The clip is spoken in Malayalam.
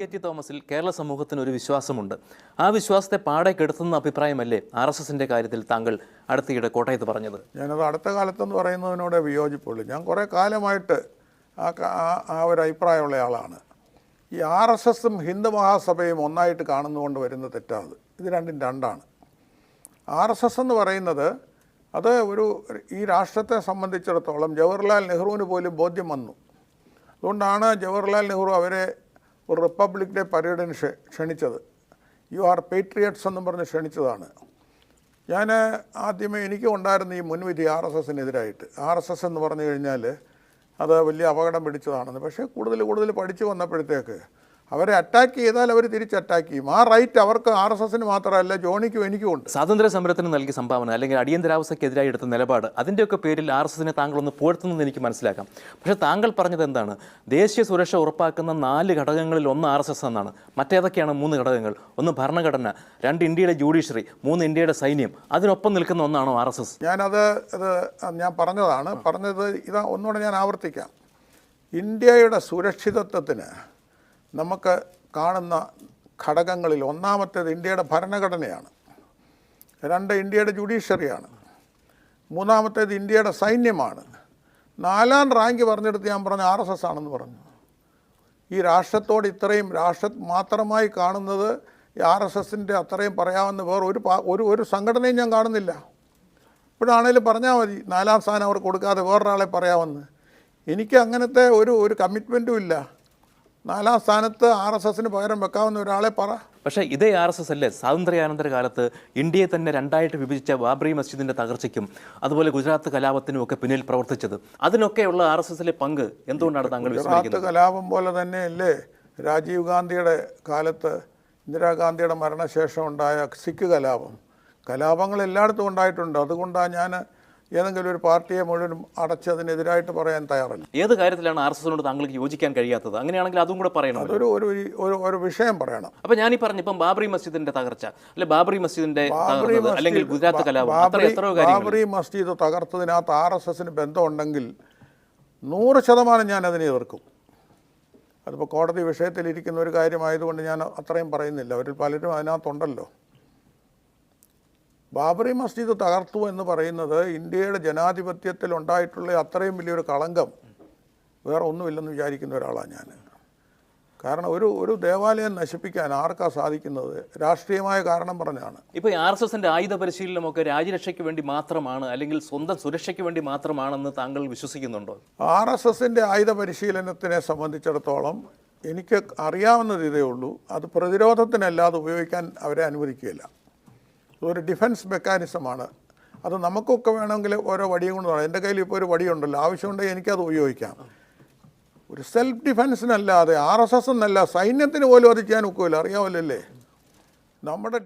കെ ടി തോമസിൽ കേരള സമൂഹത്തിന് ഒരു വിശ്വാസമുണ്ട്. ആ വിശ്വാസത്തെ പാടെ കെടുത്തുന്ന അഭിപ്രായമല്ലേ ആർ എസ് എസിന്റെ കാര്യത്തിൽ താങ്കൾ അടുത്തിടെ കോട്ടയത്ത് പറഞ്ഞത്? ഞാനത് അടുത്ത കാലത്തെന്ന് പറയുന്നതിനോട് വിയോജിപ്പുള്ളൂ. ഞാൻ കുറേ കാലമായിട്ട് ആ ഒരു അഭിപ്രായമുള്ള ആളാണ്. ഈ ആർ എസ് എസും ഹിന്ദു മഹാസഭയും ഒന്നായിട്ട് കാണുന്നതുകൊണ്ട് വരുന്ന തെറ്റാണ് ഇത് രണ്ടും രണ്ടാണ്. ആർ എസ് എസ് എന്ന് പറയുന്നത് അത് ഒരു ഈ രാഷ്ട്രത്തെ സംബന്ധിച്ചിടത്തോളം ജവഹർലാൽ നെഹ്റുവിന് പോലും ബോധ്യം വന്നു. അതുകൊണ്ടാണ് ജവഹർലാൽ നെഹ്റു അവരെ ഒരു റിപ്പബ്ലിക് ഡേ പരേഡിന് ക്ഷ- ക്ഷണിച്ചത്. യു ആർ പേട്രിയറ്റ്സ് എന്നും പറഞ്ഞ് ക്ഷണിച്ചതാണ്. ഞാൻ ആദ്യമേ എനിക്കും ഉണ്ടായിരുന്ന ഈ മുൻവിധി ആർ എസ് എസിനെതിരായിട്ട്. ആർ എസ് എസ് എന്ന് പറഞ്ഞു കഴിഞ്ഞാൽ അത് വലിയ അപകടം പിടിച്ചതാണെന്ന്. പക്ഷേ കൂടുതൽ കൂടുതൽ പഠിച്ചു വന്നപ്പോഴത്തേക്ക് അവരെ അറ്റാക്ക് ചെയ്താൽ അവർ തിരിച്ച് അറ്റാക്ക് ചെയ്യും. ആ റൈറ്റ് അവർക്ക് ആർ എസ് എസിന് മാത്രമല്ല ജോണിക്കും എനിക്കും ഉണ്ട്. സ്വാതന്ത്ര്യ സമരത്തിന് നൽകിയ സംഭാവന അല്ലെങ്കിൽ അടിയന്തരാവസ്ഥക്കെതിരായി എടുത്ത നിലപാട് അതിന്റെയൊക്കെ പേരിൽ ആർ എസ് എസിനെ താങ്കളൊന്ന് പുഴത്തുനിന്ന് എനിക്ക് മനസ്സിലാക്കാം. പക്ഷേ താങ്കൾ പറഞ്ഞത് എന്താണ്? ദേശീയ സുരക്ഷ ഉറപ്പാക്കുന്ന നാല് ഘടകങ്ങളിൽ ഒന്ന് ആർ എസ് എസ് എന്നാണ്. മറ്റേതൊക്കെയാണ് മൂന്ന് ഘടകങ്ങൾ? ഒന്ന് ഭരണഘടന രണ്ട് ഇന്ത്യയുടെ ജുഡീഷ്യറി മൂന്ന് ഇന്ത്യയുടെ സൈന്യം. അതിനൊപ്പം നിൽക്കുന്ന ഒന്നാണോ ആർ എസ് എസ്? ഞാനത് അത് ഞാൻ പറഞ്ഞതാണ്. പറഞ്ഞത് ഇതാ ഒന്നുകൂടെ ഞാൻ ആവർത്തിക്കാം. ഇന്ത്യയുടെ സുരക്ഷിതത്വത്തിന് നമുക്ക് കാണുന്ന ഘടകങ്ങളിൽ ഒന്നാമത്തേത് ഇന്ത്യയുടെ ഭരണഘടനയാണ്. രണ്ട് ഇന്ത്യയുടെ ജുഡീഷ്യറിയാണ്. മൂന്നാമത്തേത് ഇന്ത്യയുടെ സൈന്യമാണ്. നാലാം റാങ്ക് പറഞ്ഞെടുത്ത് ഞാൻ പറഞ്ഞ ആർ എസ് എസ് ആണെന്ന് പറഞ്ഞു. ഈ രാഷ്ട്രത്തോട് ഇത്രയും രാഷ്ട്ര മാത്രമായി കാണുന്നത് ആർ എസ് എസിന്റെ അത്രയും പറയാമെന്ന് വേറെ ഒരു ഒരു ഒരു സംഘടനയും ഞാൻ കാണുന്നില്ല. ഇപ്പോഴാണേലും പറഞ്ഞാൽ മതി നാലാം സ്ഥാനം അവർ കൊടുക്കാതെ വേറൊരാളെ പറയാമെന്ന്. എനിക്ക് അങ്ങനത്തെ ഒരു ഒരു കമ്മിറ്റ്മെന്റും ഇല്ല. നാലാം സ്ഥാനത്ത് ആർ എസ് എസിന് പകരം വെക്കാവുന്ന ഒരാളെ പറ. പക്ഷേ ഇതേ ആർ എസ് എസ് അല്ലേ? സ്വാതന്ത്ര്യാനന്തര കാലത്ത് ഇന്ത്യയെ തന്നെ രണ്ടായിട്ട് വിഭജിച്ച ബാബറി മസ്ജിദിന്റെ തകർച്ചയ്ക്കും അതുപോലെ ഗുജറാത്ത് കലാപത്തിനും ഒക്കെ പിന്നിൽ പ്രവർത്തിച്ചത്. അതിനൊക്കെയുള്ള ആർ എസ് എസിലെ പങ്ക് എന്തുകൊണ്ടാണ് താങ്കൾ ഗുജറാത്ത് കലാപം പോലെ തന്നെ അല്ലേ രാജീവ് ഗാന്ധിയുടെ കാലത്ത് ഇന്ദിരാഗാന്ധിയുടെ മരണശേഷം ഉണ്ടായ സിഖ് കലാപം. കലാപങ്ങൾ എല്ലായിടത്തും ഉണ്ടായിട്ടുണ്ട്. അതുകൊണ്ടാണ് ഞാൻ ഏതെങ്കിലും ഒരു പാർട്ടിയെ മുഴുവനും അടച്ചതിനെതിരായിട്ട് പറയാൻ തയ്യാറല്ല. ഏത് കാര്യത്തിലാണ് ആർ എസ് എസിനോട് താങ്കൾക്ക് യോജിക്കാൻ കഴിയാത്തത്? അങ്ങനെയാണെങ്കിൽ അതും കൂടെ പറയണം? അതൊരു ഒരു ഒരു ഒരു വിഷയം പറയണം. അപ്പൊ ഞാൻ ഈ പറഞ്ഞു ഇപ്പം ബാബറി മസ്ജിദിന്റെ തകർച്ച അല്ലെ ബാബറി മസ്ജിദിന്റെ അല്ലെങ്കിൽ ഗുജറാത്ത് കലാപം ബാബറി മസ്ജിദ് തകർത്തതിനകത്ത് ആർ എസ് എസിന് ബന്ധമുണ്ടെങ്കിൽ നൂറ് ശതമാനം ഞാൻ അതിനെ എതിർക്കും. അതിപ്പോൾ കോടതി വിഷയത്തിലിരിക്കുന്ന ഒരു കാര്യമായതുകൊണ്ട് ഞാൻ അത്രയും പറയുന്നില്ല. അവരിൽ പലരും അതിനകത്തുണ്ടല്ലോ. ബാബറി മസ്ജിദ് തകർത്തു എന്ന് പറയുന്നത് ഇന്ത്യയുടെ ജനാധിപത്യത്തിൽ ഉണ്ടായിട്ടുള്ള അത്രയും വലിയൊരു കളങ്കം. വേറെ ഒന്നുമില്ലെന്ന് വിചാരിക്കുന്ന ഒരാളാണ് ഞാൻ. കാരണം ഒരു ഒരു ദേവാലയം നശിപ്പിക്കാൻ ആർക്കാ സാധിക്കുന്നത്? രാഷ്ട്രീയമായ കാരണം പറഞ്ഞാണ്. ഇപ്പൊ ആർ എസ് എസിന്റെ ആയുധ പരിശീലനമൊക്കെ രാജ്യരക്ഷയ്ക്ക് വേണ്ടി മാത്രമാണ് അല്ലെങ്കിൽ സ്വന്തം സുരക്ഷയ്ക്ക് വേണ്ടി മാത്രമാണെന്ന് താങ്കൾ വിശ്വസിക്കുന്നുണ്ടോ? ആർ എസ് എസിന്റെ ആയുധ പരിശീലനത്തിനെ സംബന്ധിച്ചിടത്തോളം എനിക്ക് അറിയാവുന്നത് ഉള്ളൂ. അത് പ്രതിരോധത്തിനല്ലാതെ ഉപയോഗിക്കാൻ അവരെ അനുവദിക്കുകയില്ല. ഒരു ഡിഫൻസ് മെക്കാനിസമാണ് അത് നമുക്കൊക്കെ വേണമെങ്കിൽ ഓരോ വടിയും കൊണ്ട് തുടങ്ങാം എന്റെ കയ്യിൽ ഇപ്പോൾ ഒരു വടിയുണ്ടല്ലോ ആവശ്യമുണ്ടെങ്കിൽ എനിക്കത് ഉപയോഗിക്കാം. ഒരു സെൽഫ് ഡിഫൻസിനല്ലാതെ ആർ എസ് എസ് എന്നല്ല സൈന്യത്തിന് പോലും അത് ചെയ്യാൻ ഒക്കില്ല. അറിയാമല്ലോ നമ്മുടെ